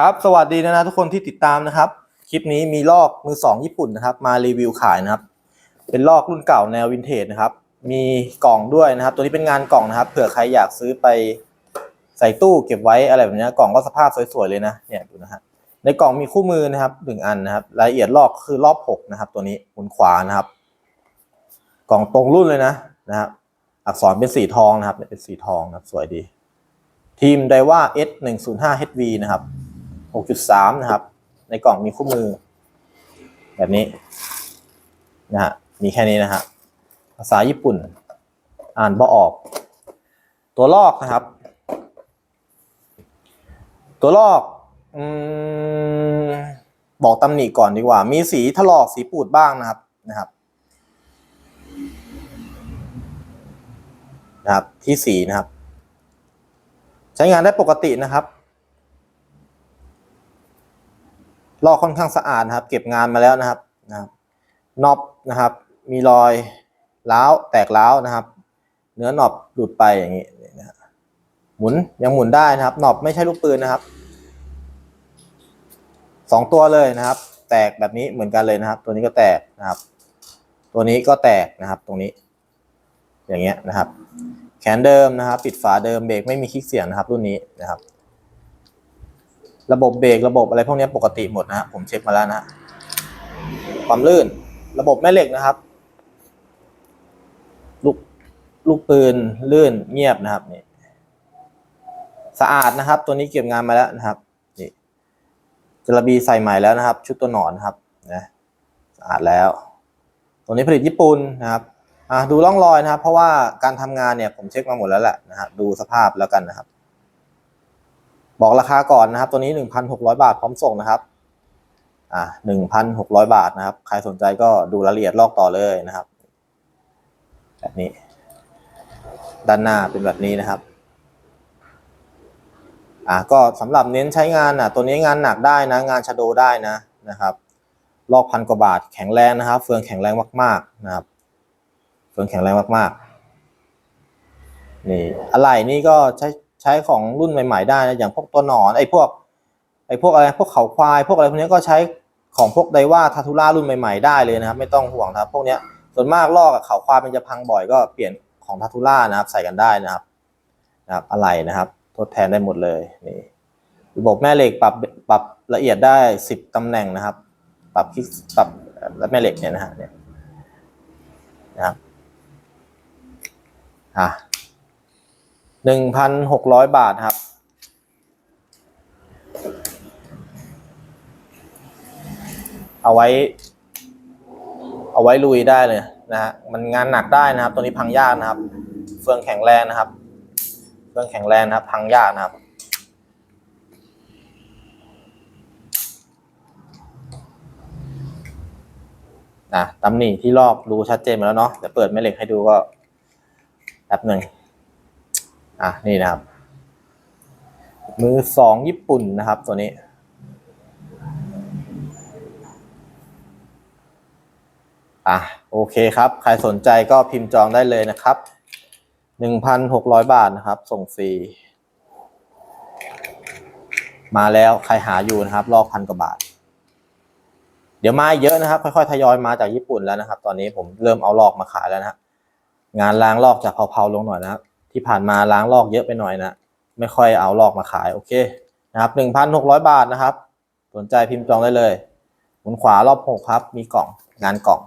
ครับสวัสดีนะนะทุกคนที่ติดตามนะครับ คลิปนี้มีลอกมือสองญี่ปุ่นนะครับ มารีวิวขายนะครับ เป็นลอกรุ่นเก่าแนววินเทจนะครับ มีกล่องด้วยนะครับ ตัวนี้เป็นงานกล่องนะครับ เผื่อใครอยากซื้อไปใส่ตู้เก็บไว้อะไรแบบนี้กล่องก็สภาพสวยๆเลยนะเนี่ยดูนะฮะในกล่องมีคู่มือนะครับหนึ่งอันนะครับ รายละเอียดลอกคือรอบหกนะครับ ตัวนี้หุนขวานะครับ กล่องตรงรุ่นเลยนะนะครับอักษรเป็นสีทองนะครับเนี่ยเป็นสีทองนะครับสวยดี ทีมไดว่า S 1 0 5 HV นะครับ 6.3 นะครับ ในกล่องมีคู่มือ แบบนี้นะฮะมีแค่นี้นะฮะภาษาญี่ปุ่น อ่านบ่ออก ตัวลอกนะครับ ตัวลอกอืมบอกตำหนิก่อนดีกว่า มีสีถลอกสีปูดบ้างนะครับนะครับนะครับที่สีนะครับ ใช้งานได้ปกตินะครับ ลอกค่อนข้างสะอาดนะครับ เก็บงานมาแล้วนะครับนะครับน็อปนะครับ มีรอยร้าวแตกร้าวนะครับ เนื้อหนอบหลุดไปอย่างนี้นะฮะหมุนยังหมุนได้นะครับหนอบไม่ใช่ลูกปืนนะครับสองตัวเลยนะครับ แตกแบบนี้เหมือนกันเลยนะครับ ตัวนี้ก็แตกนะครับ ตัวนี้ก็แตกนะครับ ตรงนี้ อย่างเงี้ยนะครับ แขนเดิมนะครับ ปิดฝาเดิมเบรกไม่มีคลิกเสียงนะครับ รุ่นนี้นะครับ ระบบเบรกระบบอะไรพวกนี้ปกติหมดนะ ผมเช็คมาแล้วนะ ความลื่น ระบบแม่เหล็กนะครับ ลูกลูกปืนลื่นเงียบนะครับนี่สะอาดนะครับ ตัวนี้เก็บงานมาแล้วนะครับนี่จระบีใส่ใหม่แล้วนะครับ ชุดตัวหนอนครับนะสะอาดแล้ว ตัวนี้ผลิตญี่ปุ่นนะครับอะดูร่องรอยนะครับ เพราะว่าการทำงานเนี่ยผมเช็คมาหมดแล้วแหละนะครับดูสภาพแล้วกันนะครับ บอกราคาก่อนนะครับ ตัวนี้หนึ่งพันหกร้อยบาทพร้อมส่งนะครับ อ่าหนึ่งพันหกร้อยบาทนะครับ ใครสนใจก็ดูรายละเอียดลอกต่อเลยนะครับ แบบนี้ ด้านหน้าเป็นแบบนี้นะครับ อ่าก็สำหรับเน้นใช้งานอะ ตัวนี้งานหนักได้นะ งานชะโดได้นะนะครับลอกพันกว่าบาทแข็งแรงนะครับ เฟืองแข็งแรงมาก ๆนะครับ เฟืองแข็งแรงมากๆนี่อะไรนี่ก็ใช้ ใช้ของรุ่นใหม่ ๆ ได้นะอย่างพวกตัวหนอนไอ้พวกไอ้พวกอะไรพวกเขาควาย พวกอะไรพวกนี้ก็ใช้ของพวกไดว่าทาทูล่ารุ่นใหม่ๆได้เลยนะครับ ไม่ต้องห่วงนะครับ พวกเนี้ยส่วนมากลอกกับเขาควายมันจะพังบ่อยก็เปลี่ยนของทาทูล่านะครับ ใส่กันได้นะครับนะครับอะไรนะครับ ทดแทนได้หมดเลยนี่ระบบแม่เหล็กปรับปรับละเอียดได้สิบตำแหน่งนะครับ ปรับคลิกปรับและแม่เหล็กเนี่ยนะฮะเนี่ยนะครับอะ หนึ่งพันหกร้อยบาทครับ เอาไว้ เอาไว้ลุยได้เลยนะฮะมันงานหนักได้นะครับ ตัวนี้พังยากนะครับ เฟืองแข็งแรงนะครับ เฟืองแข็งแรงนะครับ พังยากนะครับนะตำหนิที่รอบรู้ชัดเจนมาแล้วเนาะเดี๋ยวเปิดแม่เหล็กให้ดูก็แป๊บหนึ่ง อะนี่นะครับ มือสองญี่ปุ่นนะครับ ตัวนี้ อะโอเคครับ ใครสนใจก็พิมพ์จองได้เลยนะครับหนึ่งพันหกร้อยบาทนะครับ ส่งฟรี มาแล้วใครหาอยู่นะครับ ลอกพันกว่าบาท เดี๋ยวมาเยอะนะครับ ค่อยๆ ทยอยมาจากญี่ปุ่นแล้วนะครับ ตอนนี้ผมเริ่มเอาลอกมาขายแล้วนะฮะงานล้างลอกจะเผาๆลงหน่อยนะครับ ที่ผ่านมาล้างลอกเยอะไปหน่อยนะ ไม่ค่อยเอาลอกมาขายโอเคนะครับหนึ่งพันหกร้อยบาทนะครับ สนใจพิมพ์จองได้เลยหมุนขวารอบหกครับ มีกล่องงานกล่อง